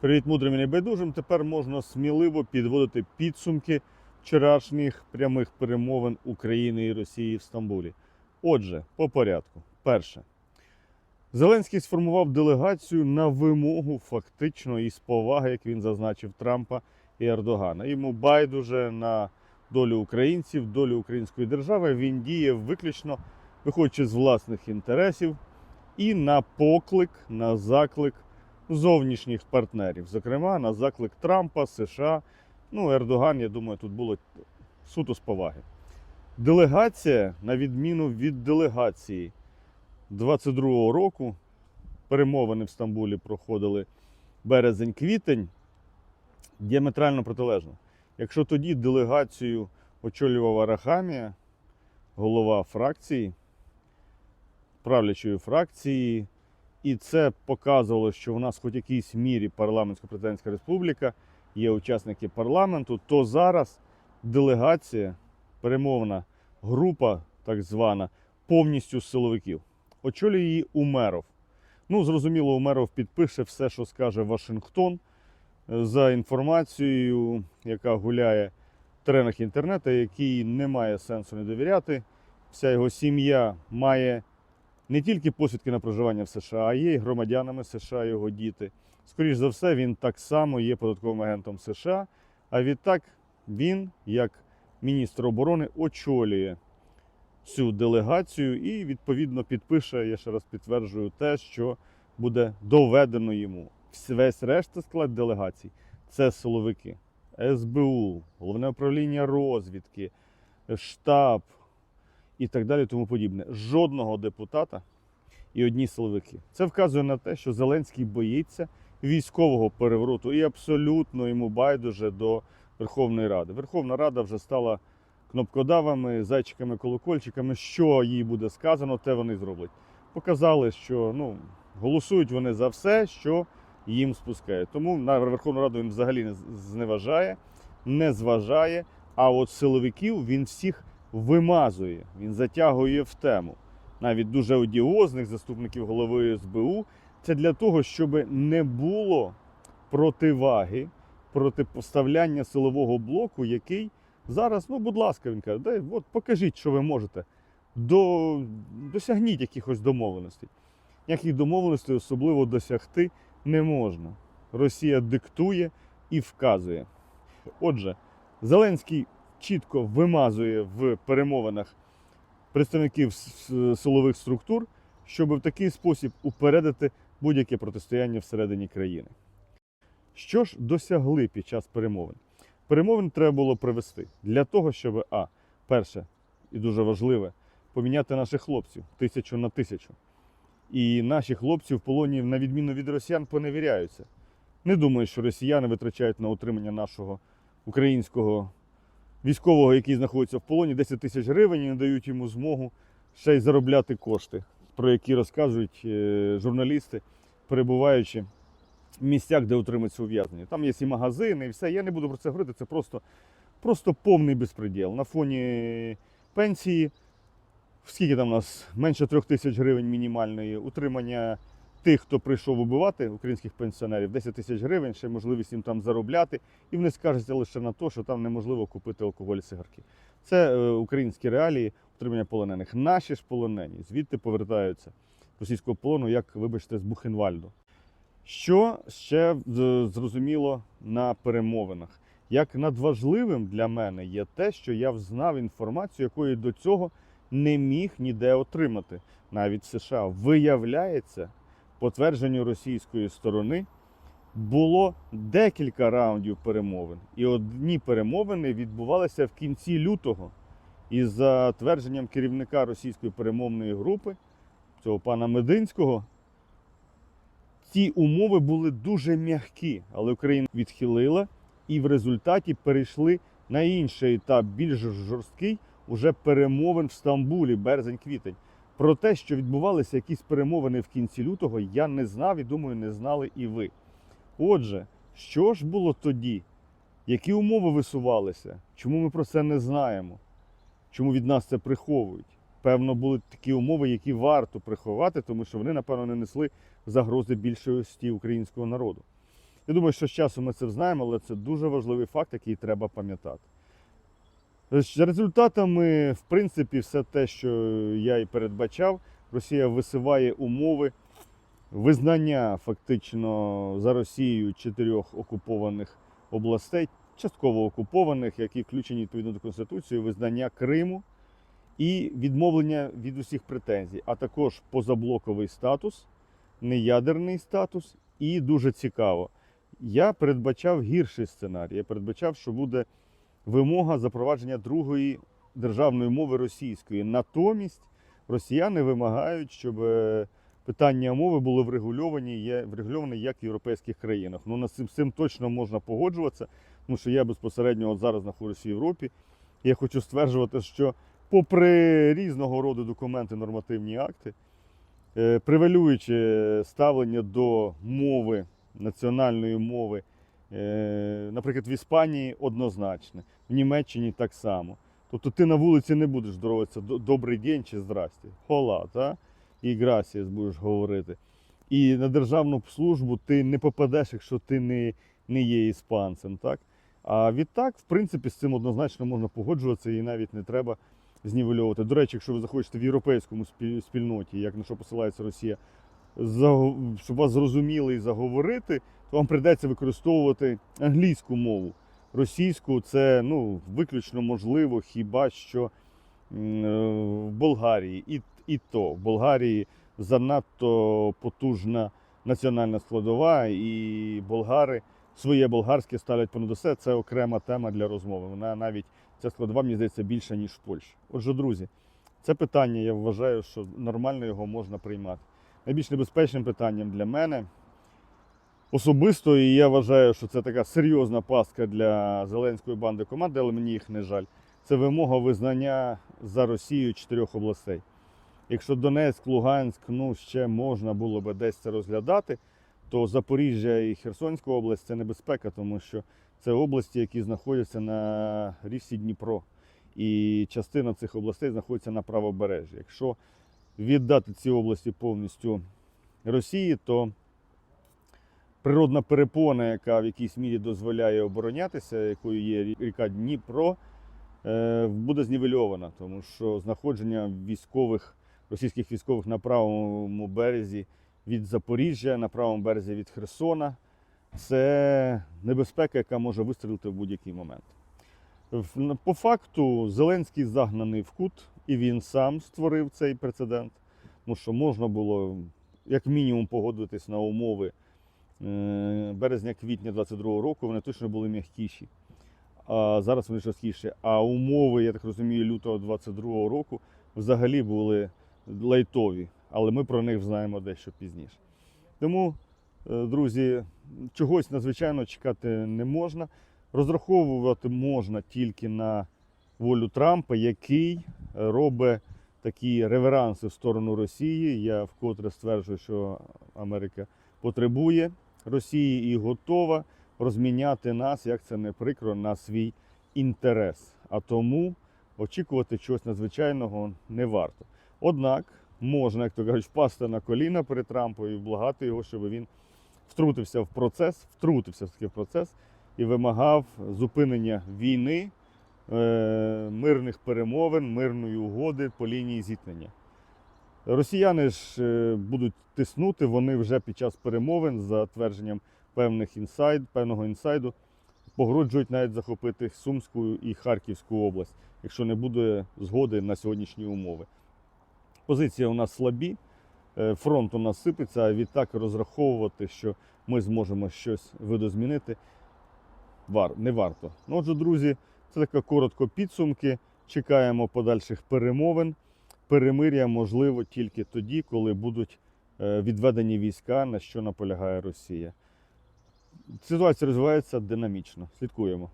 Привіт, мудрим і небайдужим. Тепер можна сміливо підводити підсумки вчорашніх прямих перемовин України і Росії в Стамбулі. Отже, по порядку. Перше. Зеленський сформував делегацію на вимогу фактично і з поваги, як він зазначив, Трампа і Ердогана. Йому байдуже на долю українців, долю української держави. Він діє виключно виходячи з власних інтересів і на поклик, на заклик зовнішніх партнерів, зокрема на заклик Трампа, США. Ну, Ердоган, я думаю, тут було суто з поваги. Делегація, на відміну від делегації 22-го року, перемовини в Стамбулі проходили березень-квітень, діаметрально протилежно. Якщо тоді делегацію очолював Арахамія, голова фракції, правлячої фракції, і це показувало, що в нас хоч якійсь мірі парламентсько-президентська республіка, є учасники парламенту, то зараз делегація, перемовна група, так звана, повністю з силовиків. Очолює її Умеров. Ну, зрозуміло, Умеров підпише все, що скаже Вашингтон е, за інформацією, яка гуляє в теренах інтернету, якій немає сенсу не довіряти. Вся його сім'я має не тільки посвідки на проживання в США, а є і громадянами США його діти. Скоріше за все, він так само є податковим агентом США. А відтак він, як міністр оборони, очолює цю делегацію і відповідно підпише, я ще раз підтверджую, те, що буде доведено йому. Весь решта склад делегацій це силовики, СБУ, головне управління розвідки, штаб і так далі, тому подібне. Жодного депутата і одні силовики. Це вказує на те, що Зеленський боїться військового перевороту і абсолютно йому байдуже до Верховної Ради. Верховна Рада вже стала кнопкодавами, зайчиками, колокольчиками. Що їй буде сказано, те вони зроблять. Показали, що ну, голосують вони за все, що їм спускають. Тому на Верховну Раду він взагалі не зневажає, не зважає. А от силовиків він всіх вимазує, він затягує в тему. Навіть дуже одіозних заступників голови СБУ. Це для того, щоб не було противаги, протипоставляння силового блоку, який зараз, ну, будь ласка, він каже, дай, от покажіть, що ви можете. До, досягніть якихось домовленостей. Ніяких домовленостей особливо досягти не можна. Росія диктує і вказує. Отже, Зеленський чітко вимазує в перемовинах представників силових структур, щоб в такий спосіб упередити будь-яке протистояння всередині країни. Що ж досягли під час перемовин? Перемовин треба було провести для того, щоб а, перше і дуже важливе, поміняти наших хлопців тисячу на тисячу. І наші хлопці в полоні, на відміну від росіян, поневіряються. Не думаю, що росіяни витрачають на утримання нашого українського військового, який знаходиться в полоні, 10 тисяч гривень і не дають йому змогу ще й заробляти кошти, про які розказують е, журналісти, перебуваючи в місцях, де утримуються ув'язнені. Там є і магазини, і все. Я не буду про це говорити. Це просто, просто повний безпреділ. На фоні пенсії, скільки там у нас менше трьох тисяч гривень мінімальної, утримання тих, хто прийшов убивати українських пенсіонерів, 10 тисяч гривень, ще можливість їм там заробляти. І вони скаржаться лише на те, що там неможливо купити алкоголь і цигарки. Це е, українські реалії утримання полонених. Наші ж полонені звідти повертаються з російського полону, як, вибачте, з Бухенвальду. Що ще зрозуміло на перемовинах? Як надважливим для мене є те, що я взнав інформацію, якої до цього не міг ніде отримати, навіть США. Виявляється, по твердженню російської сторони, було декілька раундів перемовин. І одні перемовини відбувалися в кінці лютого. І за твердженням керівника російської перемовної групи, цього пана Мединського, ці умови були дуже м'які, але Україна відхилила і в результаті перейшли на інший етап, більш жорсткий, уже перемовин в Стамбулі, березень-квітень. Про те, що відбувалися якісь перемовини в кінці лютого, я не знав і думаю, не знали і ви. Отже, що ж було тоді? Які умови висувалися? Чому ми про це не знаємо? Чому від нас це приховують? Певно, були такі умови, які варто приховати, тому що вони, напевно, не несли загрози більшості українського народу. Я думаю, що з часом ми це знаємо, але це дуже важливий факт, який треба пам'ятати. За результатами, в принципі, все те, що я і передбачав, Росія висуває умови визнання фактично за Росією чотирьох окупованих областей, частково окупованих, які включені відповідно до Конституції, визнання Криму і відмовлення від усіх претензій, а також позаблоковий статус, неядерний статус, і дуже цікаво. Я передбачав гірший сценарій. Я передбачав, що буде вимога запровадження другої державної мови російської. Натомість росіяни вимагають, щоб е, питання мови було врегульовані, є врегульовані як в європейських країнах. Ну над цим, цим точно можна погоджуватися, тому що я безпосередньо от зараз знаходжуся в Європі. Я хочу стверджувати, що попри різного роду документи, нормативні акти, е, превалююче ставлення до мови, національної мови, наприклад, в Іспанії однозначне, в Німеччині так само. Тобто ти на вулиці не будеш здороватися «Д- добрий день чи здрасте. Хола, та? і грасіас будеш говорити. І на державну службу ти не попадеш, якщо ти не, не є іспанцем. Так? А відтак, в принципі, з цим однозначно можна погоджуватися і навіть не треба знівельовувати. До речі, якщо ви захочете в європейському спіль- спільноті, як на що посилається Росія, щоб вас зрозуміли і заговорити, то вам прийдеться використовувати англійську мову. Російську це ну, виключно можливо хіба що е, в Болгарії. І, і то в Болгарії занадто потужна національна складова, і болгари своє болгарське ставлять понад усе. Це окрема тема для розмови. Вона навіть ця складова, мені здається, більша, ніж в Польщі. Отже, друзі, це питання, я вважаю, що нормально його можна приймати. Найбільш небезпечним питанням для мене особисто, і я вважаю, що це така серйозна пастка для зеленської банди команди, але мені їх не жаль. Це вимога визнання за Росією чотирьох областей. Якщо Донецьк, Луганськ, ну ще можна було би десь це розглядати, то Запоріжжя і Херсонська область це небезпека, тому що це області, які знаходяться на річці Дніпро. І частина цих областей знаходиться на правобережжі. Якщо віддати ці області повністю Росії, то природна перепона, яка в якійсь мірі дозволяє оборонятися, якою є ріка Дніпро, е, буде знівельована, тому що знаходження військових, російських військових на правому березі від Запоріжжя, на правому березі від Херсона це небезпека, яка може вистрілити в будь-який момент. По факту Зеленський загнаний в кут, і він сам створив цей прецедент. Тому що можна було як мінімум погодитись на умови е, березня-квітня 22-го року, вони точно були м'якіші. А зараз вони жорсткіші. А умови, я так розумію, лютого 22-го року взагалі були лайтові, але ми про них знаємо дещо пізніше. Тому, е, друзі, чогось надзвичайно чекати не можна. Розраховувати можна тільки на волю Трампа, який робить такі реверанси в сторону Росії. Я вкотре стверджую, що Америка потребує Росії і готова розміняти нас, як це не прикро, на свій інтерес. А тому очікувати чогось надзвичайного не варто. Однак можна, як то кажуть, впасти на коліна перед Трампом і благати його, щоб він втрутився в процес, втрутився в такий процес і вимагав зупинення війни, мирних перемовин, мирної угоди по лінії зіткнення. Росіяни ж е, будуть тиснути, вони вже під час перемовин за твердженням певних інсайд, певного інсайду погроджують навіть захопити Сумську і Харківську область, якщо не буде згоди на сьогоднішні умови. Позиції у нас слабі, е, фронт у нас сипеться, а відтак розраховувати, що ми зможемо щось видозмінити, не варто. Ну, отже, друзі, це таке коротко підсумки. Чекаємо подальших перемовин. Перемир'я можливо тільки тоді, коли будуть е, відведені війська, на що наполягає Росія. Ситуація розвивається динамічно. Слідкуємо.